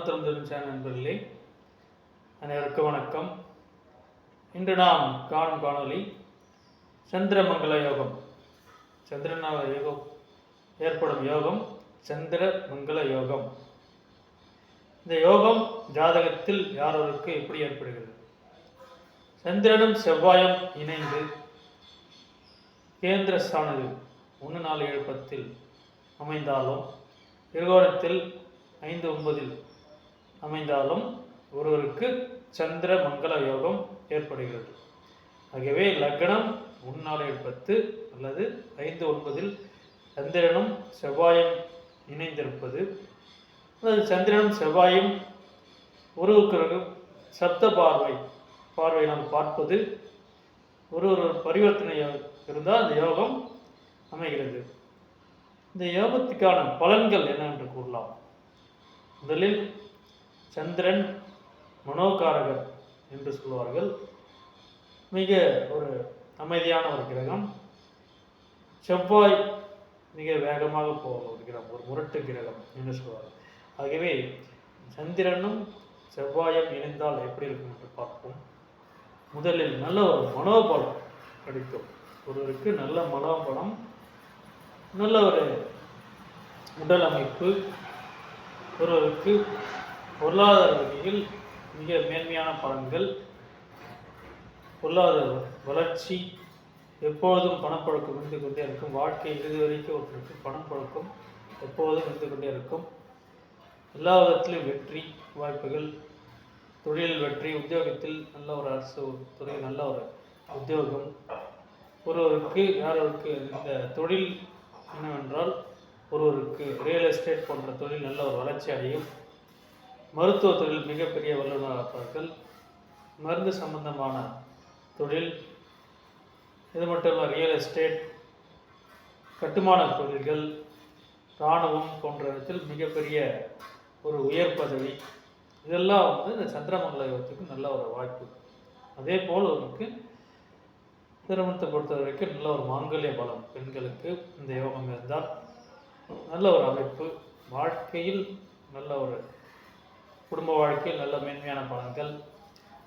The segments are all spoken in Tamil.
நண்பர்களே அனைவருக்கும் வணக்கம். இன்று நாம் காணும் காணொளி சந்திரமங்கல யோகம். சந்திரனால யோகம் ஏற்படும் யோகம் சந்திர மங்கள யோகம். இந்த யோகம் ஜாதகத்தில் யாரோருக்கு எப்படி ஏற்படுகிறது? சந்திரனும் செவ்வாயும் இணைந்து கேந்திர ஸ்தானத்தில் ஒன்று நாலு எழுப்பத்தில் அமைந்தாலும் திருகோணத்தில் ஐந்து ஒன்பதில் அமைந்தாலும் ஒருவருக்கு சந்திர மங்கள யோகம் ஏற்படுகிறது. ஆகவே லக்னம் முன்னாள் பத்து அல்லது ஐந்து ஒன்பதில் சந்திரனும் செவ்வாயும் இணைந்திருப்பது. அல்லது சந்திரனும் செவ்வாயும் ஒருவருக்கு சப்த பார்வை பார்வை நாம் பார்ப்பது. ஒரு ஒரு பரிவர்த்தனை இருந்தால் அந்த யோகம் அமைகிறது. இந்த யோகத்துக்கான பலன்கள் என்னவென்று கூறலாம். முதலில் சந்திரன் மனோகாரகர் என்று சொல்வார்கள். மிக ஒரு அமைதியான ஒரு கிரகம். செவ்வாய் மிக வேகமாக போகிற ஒரு கிரகம் ஒரு முரட்டு கிரகம் என்று சொல்வார்கள். ஆகவே சந்திரனும் செவ்வாயும் இணைந்தால் எப்படி இருக்கும் என்று பார்ப்போம். முதலில் நல்ல ஒரு மனோபலம் கிடைக்கும் ஒருவருக்கு நல்ல மனோபலம் நல்ல ஒரு உடல் அமைப்பு ஒருவருக்கு பொருளாதார வகையில் மிக மேன்மையான பலன்கள். பொருளாதார வளர்ச்சி எப்பொழுதும் பணப்பழக்கம் இருந்து கொண்டே இருக்கும். வாழ்க்கை இறுதி வரைக்கும் ஒருத்தருக்கு பணப்பழக்கம் எப்போதும் இருந்து கொண்டே இருக்கும். எல்லா விதத்திலும் வெற்றி வாய்ப்புகள். தொழில் வெற்றி உத்தியோகத்தில் நல்ல ஒரு அரசு துறை நல்ல ஒரு உத்தியோகம். ஒருவருக்கு யாரொருக்கு இந்த தொழில் என்னவென்றால் ஒருவருக்கு ரியல் எஸ்டேட் போன்ற தொழில் நல்ல ஒரு வளர்ச்சி அடையும். மருத்துவ தொழில் மிகப்பெரிய வல்லுநராப்பார்கள் மருந்து சம்பந்தமான தொழில் இது மட்டும் இல்லை ரியல் எஸ்டேட் கட்டுமான தொழில்கள் இராணுவம் போன்ற மிகப்பெரிய ஒரு உயர் பதவி. இதெல்லாம் வந்து இந்த சந்திரமங்கல யோகத்துக்கு நல்ல ஒரு வாய்ப்பு. அதே போல் அவருக்கு திருமணத்தை பொறுத்த வரைக்கும் நல்ல ஒரு மாங்கல்ய பலம் பெண்களுக்கு இந்த யோகம் இருந்தால் நல்ல ஒரு அமைப்பு. வாழ்க்கையில் நல்ல ஒரு குடும்ப வாழ்க்கையில் நல்ல மேன்மையான பலன்கள்.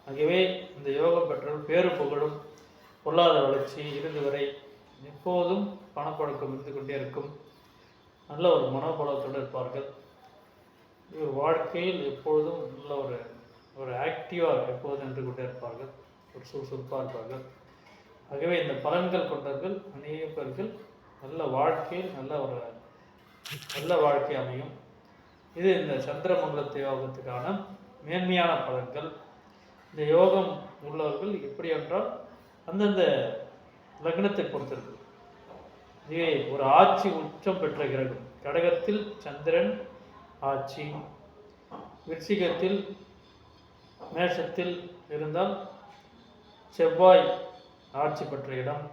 ஆகவே இந்த யோகம் பெற்றோர் பேரு புகழும். பொருளாதார வளர்ச்சி இருந்து வரை எப்போதும் பணப்பழக்கம் இருந்து கொண்டே இருக்கும். நல்ல ஒரு மனோபலத்தோடு இருப்பார்கள். இவர் வாழ்க்கையில் எப்பொழுதும் நல்ல ஒரு ஒரு ஆக்டிவாக எப்போதும் நின்று கொண்டே இருப்பார்கள். ஒரு சுறுசுறுப்பாக இருப்பார்கள். ஆகவே இந்த பலன்கள் கொண்டவர்கள் அநேக பேர்கள் நல்ல வாழ்க்கையில் நல்ல ஒரு நல்ல வாழ்க்கை அமையும். இது இந்த சந்திரமங்கலத்து யோகத்துக்கான மேன்மையான பலன்கள். இந்த யோகம் உள்ளவர்கள் எப்படி என்றால் அந்தந்த லக்னத்தை பொறுத்திருக்கு. இதுவே ஒரு ஆட்சி உச்சம் பெற்ற கிரகம். கடகத்தில் சந்திரன் ஆட்சி. விருச்சிகத்தில் மேஷத்தில் இருந்தால் செவ்வாய் ஆட்சி பெற்ற இடம்.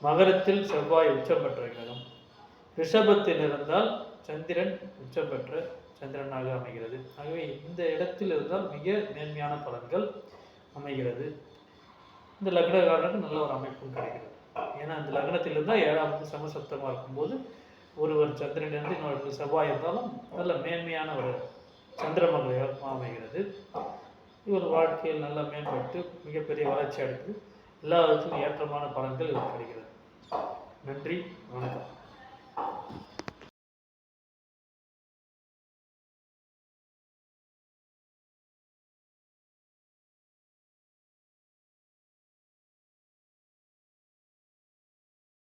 மகரத்தில் செவ்வாய் உச்சம் பெற்ற இடம் ரிஷபத்தில் இருந்தால் சந்திரன் உச்சம் பெற்ற சந்திரனாக அமைகிறது. ஆகவே இந்த இடத்தில் இருந்தால் மிக நேர்மையான பலன்கள் அமைகிறது. இந்த லக்னக்காரனுக்கு நல்ல ஒரு அமைப்பும் கிடைக்கிறது. ஏன்னா இந்த லக்னத்தில் இருந்தால் ஏழாவது சமசப்தமாக இருக்கும்போது ஒருவர் சந்திரன் இருந்து இன்னொரு செவ்வாய் இருந்தாலும் நல்ல மேன்மையான ஒரு சந்திரமங்கலம் அமைகிறது. இவர் வாழ்க்கையில் நல்லா மேம்பட்டு மிகப்பெரிய வளர்ச்சி அடைந்து எல்லா விதத்திலும் ஏற்றமான பலன்கள் இவர் கிடைக்கிறது. நன்றி வணக்கம்.